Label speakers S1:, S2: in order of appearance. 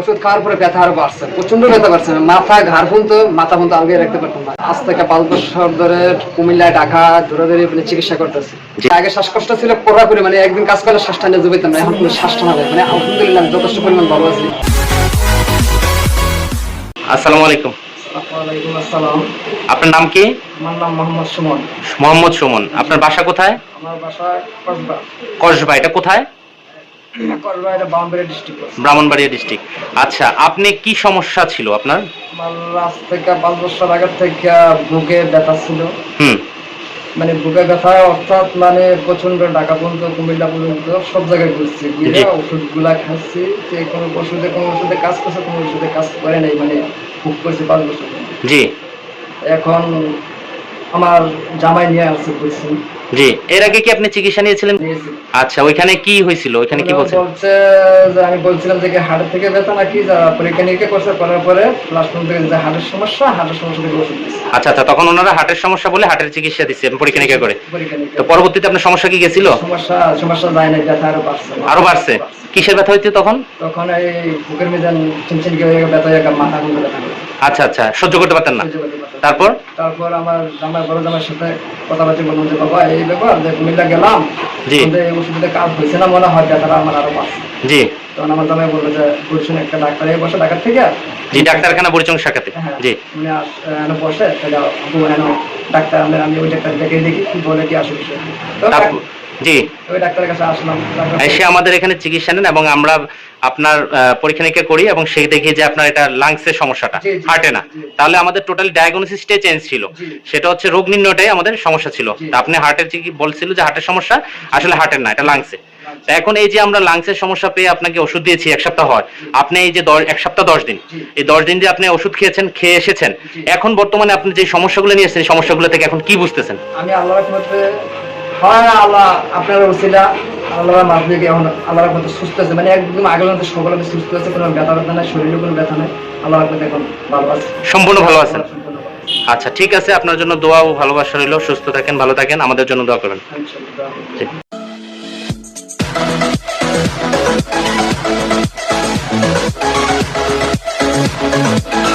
S1: ওষুধ খাওয়ার পরে ব্যথা আরও বাড়ছে প্রচণ্ড ব্যথা বাড়ছে। মাথা ঘাড় পর্যন্ত মাথা পর্যন্ত আলগে রাখতে পারতাম না। আজ থেকে পাঁচ বছর ধরে কুমিল্লায় ঢাকা মানে চিকিৎসা করতেছি। আগে শ্বাসকষ্ট ছিল পড়া করে মানে একদিন কাজ করলে শ্বাসটা নিয়ে জুবাইতাম না এখন কোনো যায়। মানে আলহামদুলিল্লাহ যথেষ্ট পরিমাণ ভালো আছি।
S2: আসসালামু আলাইকুম। আপনার নাম কি?
S1: আমার নাম মোহাম্মদ সুমন।
S2: মোহাম্মদ সুমন। আপনার বাসা কোথায়?
S1: আমার বাসা কসবা।
S2: কসবা এটা কোথায়
S1: কসবা এটা বাউন্ডারি ডিস্ট্রিক্ট
S2: ব্রাহ্মণবাড়িয়া ডিস্ট্রিক্ট আচ্ছা আপনি কি সমস্যা ছিল আপনার?
S1: আজ থেকে পাঁচ বছর আগের থেকে বুকে ব্যথা ছিল।
S2: হুম।
S1: মানে বুকে ব্যথা অর্থাৎ মানে প্রচণ্ড ঢাকা পর্যন্ত কুমিল্লা পর্যন্ত সব জায়গায় ঘুরছি। ঘুরে
S2: জি।
S1: ওষুধগুলা খাচ্ছি। যে কোনো ওষুধে কোনো ওষুধে কাজ করছে কোনো ওষুধে কাজ করে নাই মানে খুব করছি পাঁচ বছর
S2: জি।
S1: এখন আমার জামাই নিয়ে আসছে বলছি
S2: জি। এর আগে কি আপনি চিকিৎসা নিয়েছিলেন? আচ্ছা ওইখানে কি হয়েছিল? ওইখানে কি বলছেন?
S1: বলছে যে আমি বলছিলাম যে কি হাড়ের থেকে ব্যথা নাকি পরীক্ষা নিরীক্ষা করছে করার পরে লাস্ট পর্যন্ত যে হাড়ের সমস্যা হাড়ের সমস্যা থেকে ওষুধ
S2: আচ্ছা আচ্ছা তখন ওনারা হার্টের সমস্যা বলে হার্টের চিকিৎসা দিচ্ছে পরীক্ষা নিরীক্ষা করে। তো পরবর্তীতে আপনার সমস্যা কি গেছিল?
S1: সমস্যা সমস্যা যায় না ব্যথা আরও বাড়ছে।
S2: আরও বাড়ছে। কিসের ব্যথা হইছে তখন?
S1: তখন এই বুকের মেজান চিনচিন ব্যথা হয়ে মাথা
S2: আচ্ছা আচ্ছা সহ্য করতে পারতেন না। তারপর?
S1: তারপর আমার জামাই বড় জামাইয়ের সাথে কথাবার্তা বললাম যে বাবা এই ব্যাপার যে কুমিল্লা গেলাম
S2: জি।
S1: এই ওষুধে কাজ হয়েছে না মনে হয়? ব্যথাটা আমার আরও বাড়ছে
S2: জি।
S1: তখন আমার জামাই বলল যে বলছেন একটা ডাক্তার এই বসে ডাক্তার থেকে
S2: জি ডাক্তারখানা পরিচং শাখাতে।
S1: হ্যাঁ,
S2: জি।
S1: উনি এনে বসে তাহলে ডাক্তার আমি ওই ডাক্তার দেখে দেখি কি বলে কি আসে বিষয়? তো
S2: তারপর? জি।
S1: ওই ডাক্তারের কাছে আসলাম।
S2: এসে আমাদের এখানে চিকিৎসা নেন এবং আমরা আপনার পরীক্ষা নিরীক্ষা করি এবং সে দেখি যে আপনার এটা লাংসের সমস্যাটা। হার্টে না। তাহলে আমাদের টোটাল ডায়াগনোসিসটাই চেঞ্জ ছিল। সেটা হচ্ছে রোগ নির্ণয়টাই আমাদের সমস্যা ছিল। আপনি হার্টের বলছিল যে হার্টের সমস্যা আসলে হার্টের না এটা লাংসে এখন এই যে আমরা লাংসের সমস্যা পেয়ে আপনাকে ওষুধ দিয়েছি এক সপ্তাহ হয়। আপনি এই যে এক সপ্তাহ দশ দিন। এই দশ দিন যে আপনি ওষুধ খেয়েছেন খেয়ে এসেছেন। এখন বর্তমানে আপনি যে সমস্যাগুলো নিয়ে এসেছেন এই সমস্যাগুলো থেকে এখন কি বুঝতেছেন?
S1: আমি আল্লাহর রহমতে হয় আল্লাহ আপনার ওসিলা আল্লাহ মাছ দিয়ে এখন আল্লাহর মতো সুস্থ আছে। মানে একদম আগের মধ্যে সকল সুস্থ আছে কোনো ব্যথা ব্যথা নাই শরীরে কোনো ব্যথা নাই আল্লাহ আপনার এখন ভালো আছে।
S2: সম্পূর্ণ ভালো আছেন? আচ্ছা ঠিক আছে আপনার জন্য দোয়া ও ভালোবাসা রইল। সুস্থ থাকেন ভালো থাকেন আমাদের জন্য দোয়া করেন
S1: Thank
S2: you.